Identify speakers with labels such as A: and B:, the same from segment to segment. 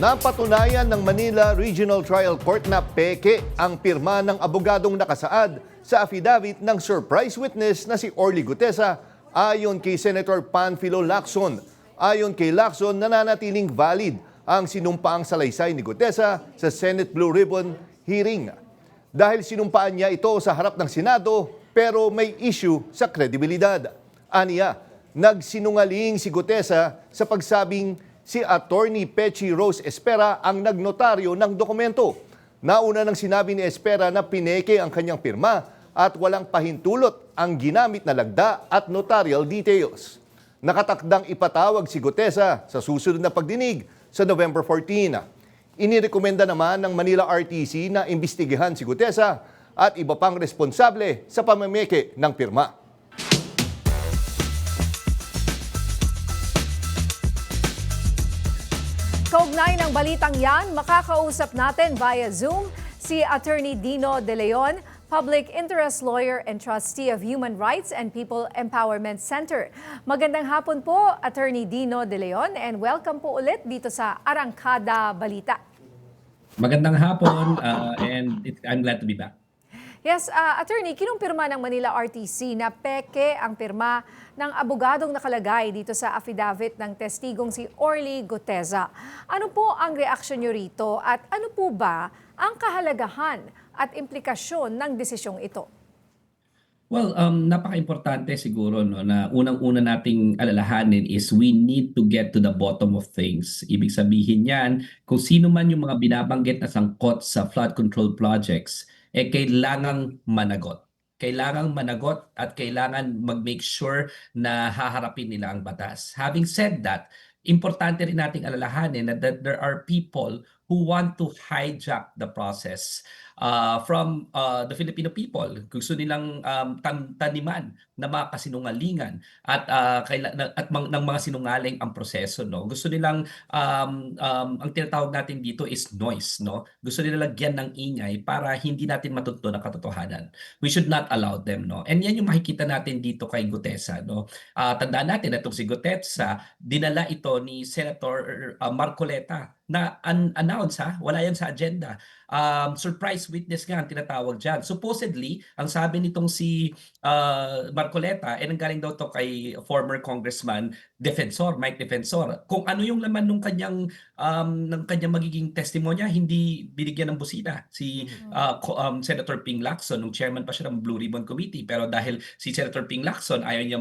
A: Napatunayan ng Manila Regional Trial Court na peke ang pirma ng abogadong nakasaad sa affidavit ng surprise witness na si Orly Gutesa ayon kay Senator Panfilo Lacson. Ayon kay Lacson, nananatiling valid ang sinumpaang salaysay ni Gutesa sa Senate Blue Ribbon hearing. Dahil sinumpaan niya ito sa harap ng Senado pero may issue sa kredibilidad. Aniya, nagsinungaling si Gutesa sa pagsabing si Attorney Pechi Rose Espera ang nagnotaryo ng dokumento. Nauna nang sinabi ni Espera na pineke ang kanyang pirma at walang pahintulot ang ginamit na lagda at notarial details. Nakatakdang ipatawag si Gutesa sa susunod na pagdinig sa November 14. Inirekomenda naman ng Manila RTC na imbestigahan si Gutesa at iba pang responsable sa pamameke ng pirma.
B: Kaugnay ng balitang yan, makakausap natin via Zoom si Attorney Dino De Leon, Public Interest Lawyer and Trustee of Human Rights and People Empowerment Center. Magandang hapon po, Attorney Dino De Leon, and welcome po ulit dito sa Arangkada Balita.
C: Magandang hapon uh, and it, I'm glad to be back.
B: Yes, uh, Attorney, kinumpirma ng Manila RTC na peke ang pirma ng abogadong nakalagay dito sa affidavit ng testigong si Orly Guteza. Ano po ang reaksyon nyo rito at ano po ba ang kahalagahan at implikasyon ng desisyong ito?
C: Well, um, napaka-importante siguro no, na unang-una nating alalahanin is we need to get to the bottom of things. Ibig sabihin yan, kung sino man yung mga binabanggit na sangkot sa flood control projects, eh kailangang managot. Kailangang managot at kailangan mag-make sure na haharapin nila ang batas. Having said that, importante rin nating alalahanin na that there are people who want to hijack the process uh, from uh, the Filipino people. Gusto nilang um, tan- taniman na mga kasinungalingan at uh, at mang- ng mga sinungaling ang proseso no. Gusto nilang um, um, ang tinatawag natin dito is noise no. Gusto nila lagyan ng ingay para hindi natin matuto ang katotohanan. We should not allow them no. And yan yung makikita natin dito kay Gutesa no. Ah, tandaan natin na itong si Gutesa, dinala ito ni Senator uh, Marcoleta na unannounced ha, wala yan sa agenda. Um, surprise witness nga ang tinatawag dyan. Supposedly, ang sabi nitong si uh, Marcoleta, eh nanggaling daw to kay former congressman Defensor, Mike Defensor. Kung ano yung laman ng kanyang um, ng kanyang magiging testimonya, hindi binigyan ng busina si uh, co- um, Senator Ping Lacson, nung chairman pa siya ng Blue Ribbon Committee. Pero dahil si Senator Ping Lacson ayaw niya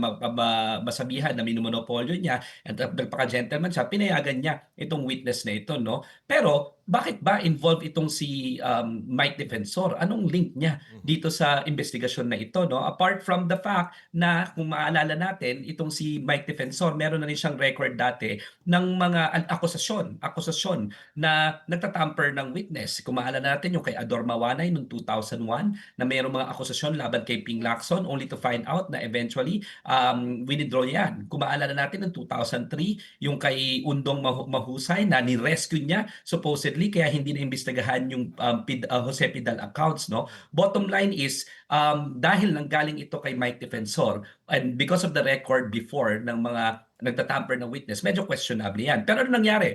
C: masabihan na minumonopolyo niya at nagpaka-gentleman siya, pinayagan niya itong witness na ito. No? Pero bakit ba involved itong si um, Mike Defensor? Anong link niya dito sa investigasyon na ito? no Apart from the fact na kung maalala natin, itong si Mike Defensor, meron na rin siyang record dati ng mga akusasyon, akusasyon na nagtatamper ng witness. Kung maalala natin yung kay Ador Mawanay noong 2001 na mayroong mga akusasyon laban kay Ping Lacson only to find out na eventually um, winidraw yan. Kung maalala natin noong 2003 yung kay Undong Mahu- Mahusay na ni-rescue niya supposedly kaya hindi na imbestigahan yung um, Pid- uh, Jose Pidal accounts. no Bottom line is um, dahil nanggaling ito kay Mike Defensor and because of the record before ng mga nagtatamper ng witness, medyo questionable yan. Pero ano nangyari?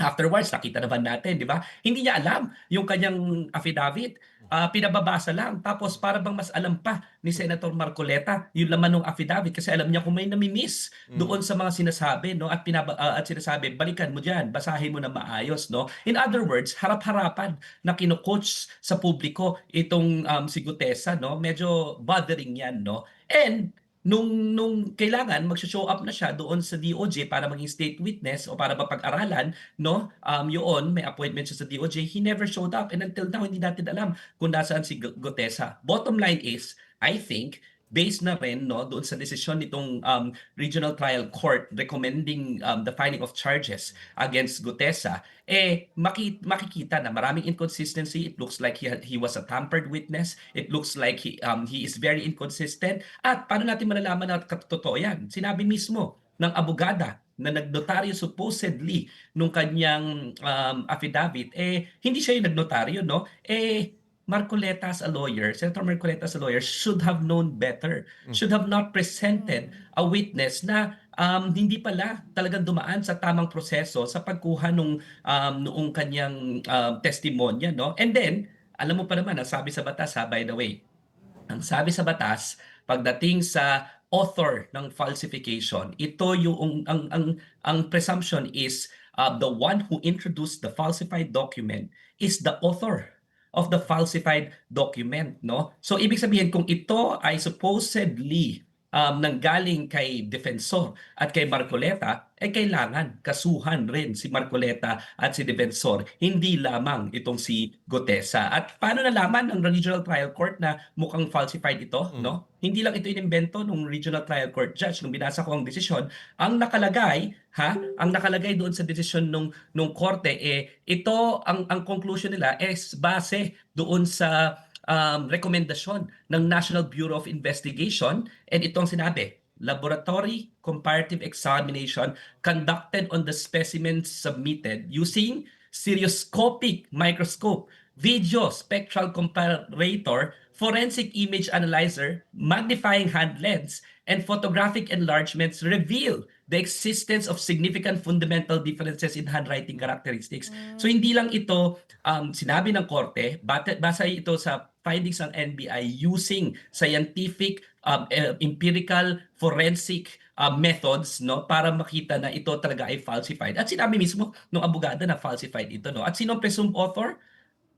C: Afterwards, nakita naman natin, di ba? Hindi niya alam yung kanyang affidavit. Ah, pinababasa lang. Tapos para bang mas alam pa ni Senator Marcoleta yung laman ng affidavit kasi alam niya kung may namimiss doon sa mga sinasabi no? At pinaba, ah, at sinasabi balikan mo diyan basahin mo na maayos no? In other words harap-harapan na kino-coach sa publiko itong um, si Gutesa no? Medyo bothering yan no? And nung nung kailangan mag-show up na siya doon sa DOJ para maging state witness o para mapag-aralan no? Um yun may appointment siya sa DOJ he never showed up and until now hindi natin alam kung nasaan si Gutesa. Bottom line is I think based na rin no doon sa desisyon nitong um, Regional Trial Court recommending um, the filing of charges against Gutesa eh maki- makikita na maraming inconsistency. It looks like he he was a tampered witness. It looks like he um, he is very inconsistent. At paano natin malalaman na totoo yan? Sinabi mismo ng abogada na nagnotaryo supposedly nung kanyang um, affidavit eh hindi siya yung nagnotaryo no? Eh Marcoleta as a lawyer, Senator Marcoleta as a lawyer should have known better, should have not presented a witness na um, hindi pala talagang dumaan sa tamang proseso sa pagkuha nung um, noong kanyang um, testimonya no? And then alam mo pa naman ang sabi sa batas ha by the way ang sabi sa batas pagdating sa author ng falsification ito yung ang ang ang presumption is uh, the one who introduced the falsified document is the author of the falsified document no? So ibig sabihin kung ito ay supposedly um, nanggaling kay defensor at kay Marcoleta, eh kailangan kasuhan rin si Marcoleta at si defensor, hindi lamang itong si Gotesa. At paano nalaman ng Regional Trial Court na mukhang falsified ito, no? Hindi lang ito inimbento ng Regional Trial Court judge nung binasa ko ang desisyon, ang nakalagay, ha? Ang nakalagay doon sa desisyon nung nung korte eh ito ang ang conclusion nila is base doon sa um, rekomendasyon ng National Bureau of Investigation and itong sinabi, laboratory comparative examination conducted on the specimens submitted using stereoscopic microscope, video spectral comparator, forensic image analyzer, magnifying hand lens, and photographic enlargements reveal the existence of significant fundamental differences in handwriting characteristics. So hindi lang ito um, sinabi ng korte, base, base ito sa findings ng NBI using scientific, um, eh, empirical, forensic uh, methods no para makita na ito talaga ay falsified. At sinabi mismo ng abogada na falsified ito no. At sino presumed author?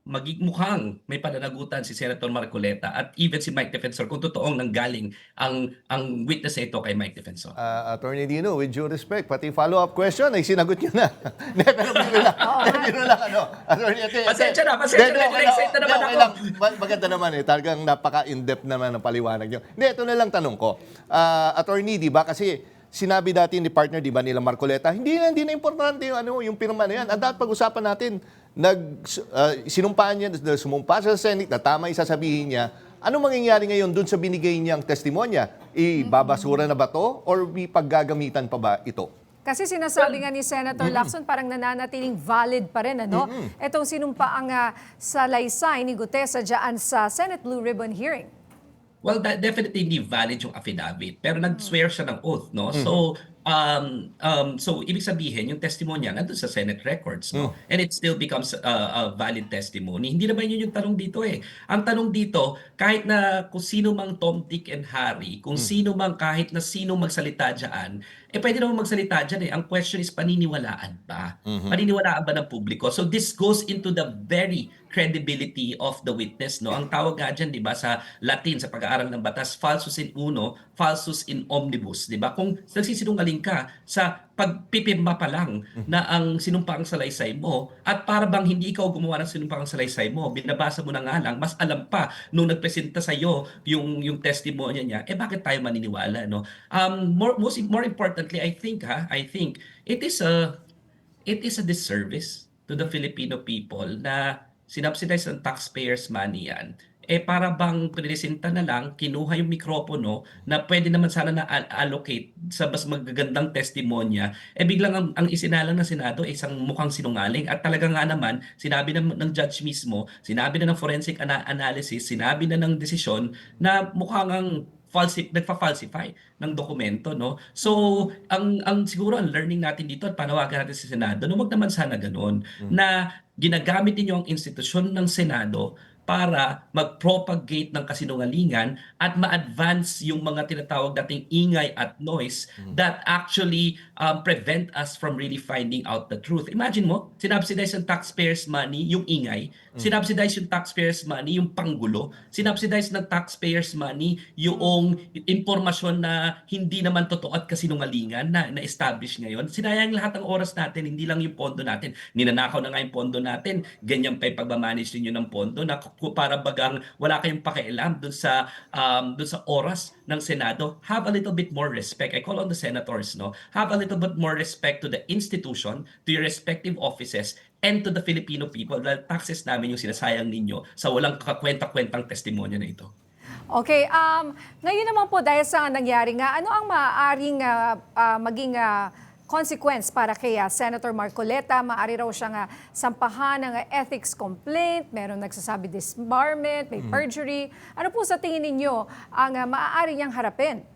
C: Magigmukhang may pananagutan si Senator Marcoleta at even si Mike Defensor kung totoong nanggaling ang ang witness na ito kay Mike Defensor.
A: Ah, Attorney Dino, with due respect, pati follow-up question ay sinagot nyo na. Hindi, pero biro lang. biro lang, ano. Attorney, ate,
C: Pasensya na, pasensya na,
A: okay Hindi,
C: naman
A: okay
C: ako.
A: lang. Ma- Maganda naman eh. Talagang napaka-in-depth naman ang paliwanag nyo. Hindi, ito na lang tanong ko. Ah, attorney, di ba? Kasi sinabi dati ni partner, di ba, nila Marcoleta, hindi na, hindi na importante yung, ano, yung pirma na yan. Ang dapat pag-usapan natin, nag, uh, sinumpaan niya, na sumumpa sa Senate, na tama yung sasabihin niya, ano mangyayari ngayon dun sa binigay niyang testimonya? Ibabasura na ba to? Or may paggagamitan pa ba ito?
B: Kasi sinasabi nga ni Senator Lacson parang nananatiling valid pa rin ano. Itong sinumpa ang ah, salaysay ni Gutesa diyan sa Senate Blue Ribbon hearing.
C: Well, that definitely hindi valid yung affidavit. Pero nag-swear siya ng oath, no? So, um, um, so ibig sabihin, yung testimonya nandun sa Senate records, no? And it still becomes a, a valid testimony. Hindi naman yun yung tanong dito eh. Ang tanong dito, kahit na kung sino mang Tom, Dick, and Harry, kung sino mang kahit na sino magsalita dyan, eh pwede naman magsalita dyan eh. Ang question is, paniniwalaan ba? Paniniwalaan ba ng publiko? So this goes into the very credibility of the witness no ang tawag nga diyan 'di ba sa Latin sa pag-aaral ng batas falsus in uno falsus in omnibus 'di ba kung nagsisinungaling ka sa pagpipirma pa lang na ang sinumpaang salaysay mo. At para bang hindi ikaw gumawa ng sinumpaang salaysay mo binabasa mo na nga lang mas alam pa nung nagpresenta sa iyo yung yung testimonya niya eh bakit tayo maniniwala no? Um more most more importantly I think ha I think it is a it is a disservice to the Filipino people na sinubsidize ng taxpayers money yan, eh para bang presenta na lang, kinuha yung mikropono na pwede naman sana na al- allocate sa mas magagandang testimonya, eh biglang ang, ang isinalang ng Senado ay isang mukhang sinungaling. At talaga nga naman, sinabi ng, ng judge mismo, sinabi na ng forensic ana- analysis, sinabi na ng desisyon na mukhang ang falsi nagfa-falsify ng dokumento no? So ang ang siguro ang learning natin dito at panawagan natin sa Senado no wag naman sana ganoon na ginagamit niyo ang institusyon ng Senado para mag-propagate ng kasinungalingan at ma-advance yung mga tinatawag nating ingay at noise that actually um, prevent us from really finding out the truth. Imagine mo, sinubsidize yung taxpayers' money yung ingay, sinubsidize yung taxpayers' money yung panggulo, sinubsidize ng taxpayers' money yung impormasyon na hindi naman totoo at kasinungalingan na na-establish ngayon. Sinayang lahat ng oras natin, hindi lang yung pondo natin. Ninanakaw na nga yung pondo natin, ganyan pa yung pagmamanage ninyo ng pondo na para bagang wala kayong pakialam dun sa um, dun sa oras ng Senado. Have a little bit more respect. I call on the senators, no? Have a little bit more respect to the institution, to your respective offices, and to the Filipino people dahil taxes namin yung sinasayang ninyo sa walang kakwenta-kwentang testimonya na ito.
B: Okay, um, ngayon naman po dahil sa nangyari nga, ano ang maaaring ah, ah, maging ah, consequence para kay ah, Senator Marcoleta? Maari raw siyang ah, sampahan ng ah, ethics complaint, meron nagsasabi disbarment, may perjury. Ano po sa tingin ninyo ang ah, maaari niyang harapin?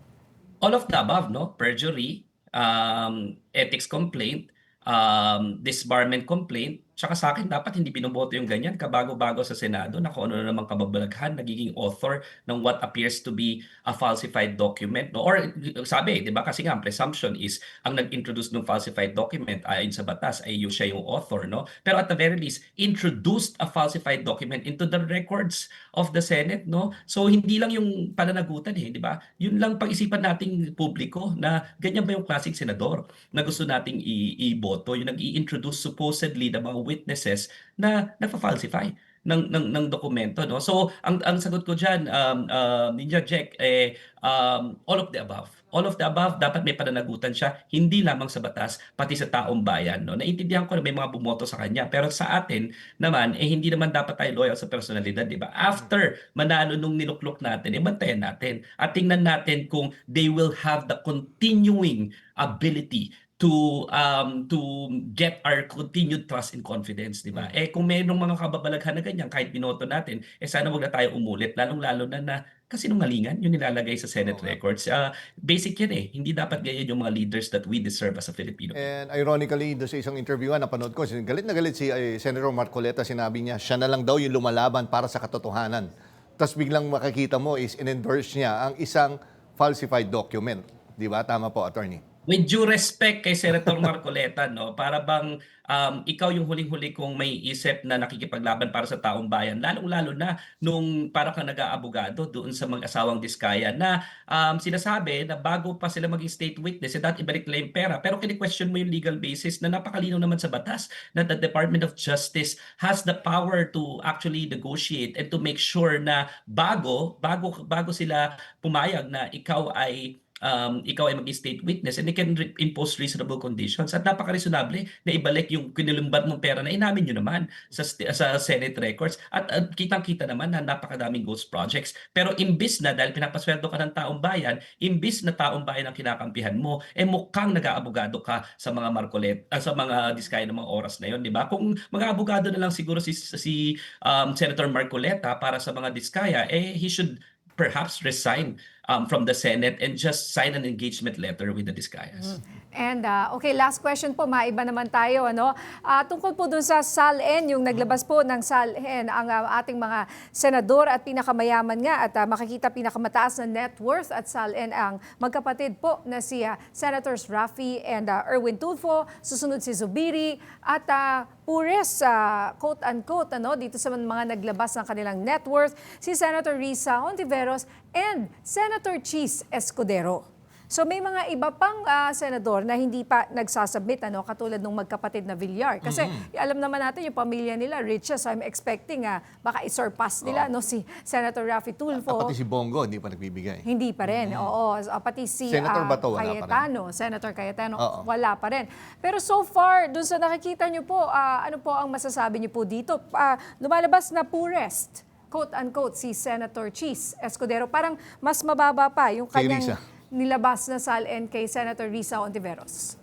C: all of the above, no? Perjury, um, ethics complaint, um, disbarment complaint, tsaka sa akin dapat hindi binoboto yung ganyan kabago-bago sa Senado na kung ano na naman kababalaghan, nagiging author ng what appears to be a falsified document. No? Or sabi, di ba, kasi nga ang presumption is ang nag-introduce ng falsified document ayon sa batas ay yung siya yung author. No? Pero at the very least, introduced a falsified document into the records of the Senate. No? So hindi lang yung pananagutan eh, di ba? Yun lang pag-isipan nating publiko na ganyan ba yung klaseng senador na gusto nating iboto, yung nag-i-introduce supposedly mga witnesses na nagfa-falsify ng ng ng dokumento no? So ang ang sagot ko diyan um, uh, Ninja Jack eh um, all of the above. All of the above dapat may pananagutan siya hindi lamang sa batas pati sa taong bayan no? Naintindihan ko na may mga bumoto sa kanya pero sa atin naman eh hindi naman dapat tayo loyal sa personalidad di ba? After manalo nung niluklok natin eh bantayan natin at tingnan natin kung they will have the continuing ability to um to get our continued trust and confidence, di ba? Eh kung mayroong mga kababalaghan na ganyan kahit binoto natin, eh sana wag na tayo umulit lalong-lalo na na kasinungalingan yung nilalagay sa Senate
A: nga.
C: records. Ah, basic yan eh. Hindi dapat ganyan yung mga leaders that we deserve as a Filipino.
A: And ironically, doon sa isang interview nga, napanood ko, galit na galit si eh, Senator Marcoleta, sinabi niya, siya na lang daw yung lumalaban para sa katotohanan. Tapos biglang makikita mo is in-endorse niya ang isang falsified document. Di ba? Tama po, attorney.
C: With due respect kay Senator Marcoleta, no, para bang um, ikaw yung huling-huli kong may isip na nakikipaglaban para sa taong bayan, lalong-lalo na nung para kang nag-aabogado doon sa mag-asawang Diskaya na um, sinasabi na bago pa sila maging state witness, eh, dapat ibalik nila yung pera. Pero kini-question mo yung legal basis na napakalinaw naman sa batas na the Department of Justice has the power to actually negotiate and to make sure na bago, bago, bago sila pumayag na ikaw ay um, ikaw ay maging state witness and they can re- impose reasonable conditions. At napaka-reasonable na ibalik yung kinulumbat mong pera na inamin nyo naman sa, sa Senate records. At, at kitang-kita naman na napakadaming ghost projects. Pero imbis na dahil pinapasweldo ka ng taong bayan imbis na taong bayan ang kinakampihan mo eh mukhang nag-aabogado ka sa mga Marcolet ah, sa mga diskaya ng mga oras na yon di ba? Kung mag-aabogado na lang siguro si si um, Senator Marcoleta para sa mga diskaya eh he should perhaps resign um, from the Senate and just sign an engagement letter with the Discayas.
B: And uh, okay, last question po, maiba naman tayo. Ano? Ah, tungkol po dun sa SALN, yung naglabas po ng SALN, ang ah, ating mga senador at pinakamayaman nga at ah, makikita pinakamataas na net worth at SALN ang magkapatid po na si ah, Senators Rafi and ah, Erwin Tulfo, susunod si Zubiri at ah, Pures, ah, quote-unquote, ano, dito sa mga naglabas ng kanilang net worth, si Senator Risa Ontiveros and Senator Cheese Escudero. So may mga iba pang ah, senador na hindi pa nagsasubmit ano katulad ng magkapatid na Villar kasi alam naman natin yung pamilya nila rich so I'm expecting ah, baka i-surpass nila no si Senator Raffy Tulfo.
A: Ah, Pati si Bongo, hindi pa nagbibigay.
B: Hindi pa rin. Oo, Ah, pati si
A: Senator
B: ah,
A: Bato, wala pa rin.
B: Cayetano, Senator Cayetano,
A: Oo.
B: wala pa rin. Pero so far, dun sa nakikita niyo po, ah, ano po ang masasabi niyo po dito? Ah, lumalabas na poorest, quote-unquote, si Senator Cheese Escudero. Parang mas mababa pa yung kanyang
A: Risa.
B: nilabas na SALN kay Senator Risa Ontiveros.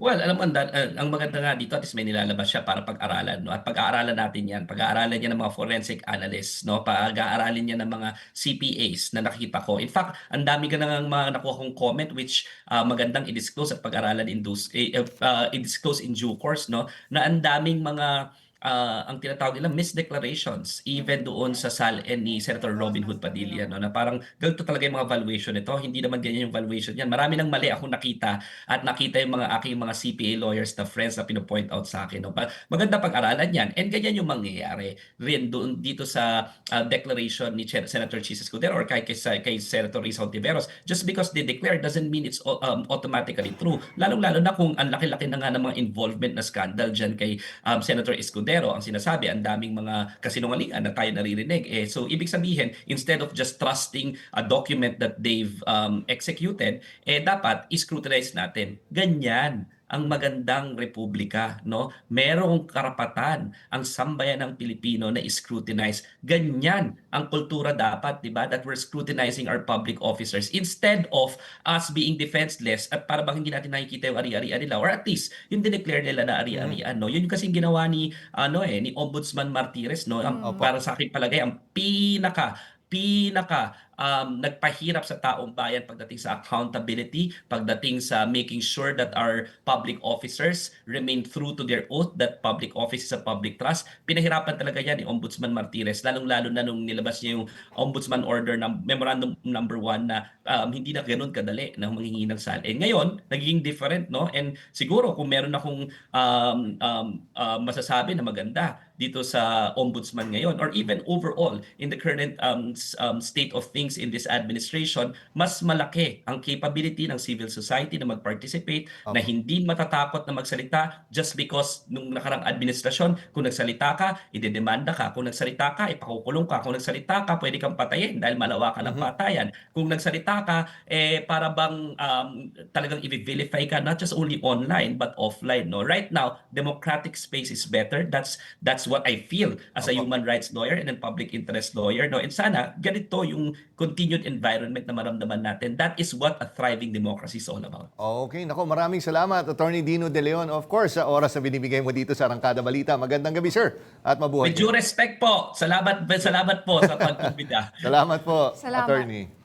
C: Well, alam mo, uh, ang maganda nga dito at least may nilalabas siya para pag-aralan. No? At pag-aaralan natin yan. Pag-aaralan niya ng mga forensic analysts. No? Pag-aaralin niya ng mga CPAs na nakita ko. In fact, ang dami ka nang mga nakuha kong comment which uh, magandang i-disclose at pag-aralan in, eh, uh, i-disclose in due course. No? Na ang daming mga ah, ang tinatawag nila misdeclarations even doon sa SALN ni Senator Robin Hood Padilla no na parang ganito talaga yung mga valuation nito. Hindi naman ganyan yung valuation yan marami nang mali ako nakita at nakita yung mga aking mga CPA lawyers na friends na pino-point out sa akin no. Maganda pag-aralan yan. And ganyan yung mangyayari rin doon dito sa ah, declaration ni Chen- Senator Chis Escudero or kay, kay, kay Senator Risa Ontiveros just because they declare doesn't mean it's um, automatically true. Lalong-lalo na kung ang laki-laki na nga ng mga involvement na scandal dyan kay um, Senator Escudero ang sinasabi ang daming mga kasinungalingan na tayo naririnig. Eh so ibig sabihin instead of just trusting a document that they've um, executed eh dapat scrutinize natin. Ganyan ang magandang republika, no? Merong karapatan ang sambayan ng Pilipino na scrutinize. Ganyan ang kultura dapat, 'di ba? That we're scrutinizing our public officers instead of us being defenseless at para bang hindi natin nakikita yung ari-arian nila or at least yung dineclare nila na ari-arian, no? Yun yung kasing ginawa ni ano eh ni Ombudsman Martires, no? Ang, para sa akin palagay ang pinaka pinaka um, nagpahirap sa taong bayan pagdating sa accountability, pagdating sa making sure that our public officers remain true to their oath that public office is a public trust. Pinahirapan talaga yan ni Ombudsman Martirez, lalong-lalo na nung nilabas niya yung Ombudsman Order ng Memorandum number 1 na um, hindi na ganoon kadali na manghingi ng salin. Ngayon, nagiging different, no? And siguro kung meron akong um, um, uh, masasabi na maganda dito sa ombudsman ngayon or even overall in the current um, um, state of things in this administration, mas malaki ang capability ng civil society na mag-participate, na hindi matatakot na magsalita just because nung nakarang administrasyon, kung nagsalita ka, idedemanda ka. Kung nagsalita ka, ipakukulong ka. Kung nagsalita ka, pwede kang patayin dahil malawakan ang patayan. Kung nagsalita ka, eh, para bang um, talagang i-vilify ka not just only online but offline. No? Right now, democratic space is better. That's that's what I feel as a
A: Opo.
C: human rights lawyer and a public interest lawyer. No? And sana, ganito yung continued environment na maramdaman natin. That is what a thriving democracy is all about.
A: Okay, nako maraming salamat Attorney Dino De Leon. Of course, sa oras na binibigay mo dito sa Arangkada Balita. Magandang gabi, sir. At mabuhay.
C: With due respect po, salamat, salamat po sa pagkumbida.
A: Salamat po,
B: Salamat.
A: Attorney.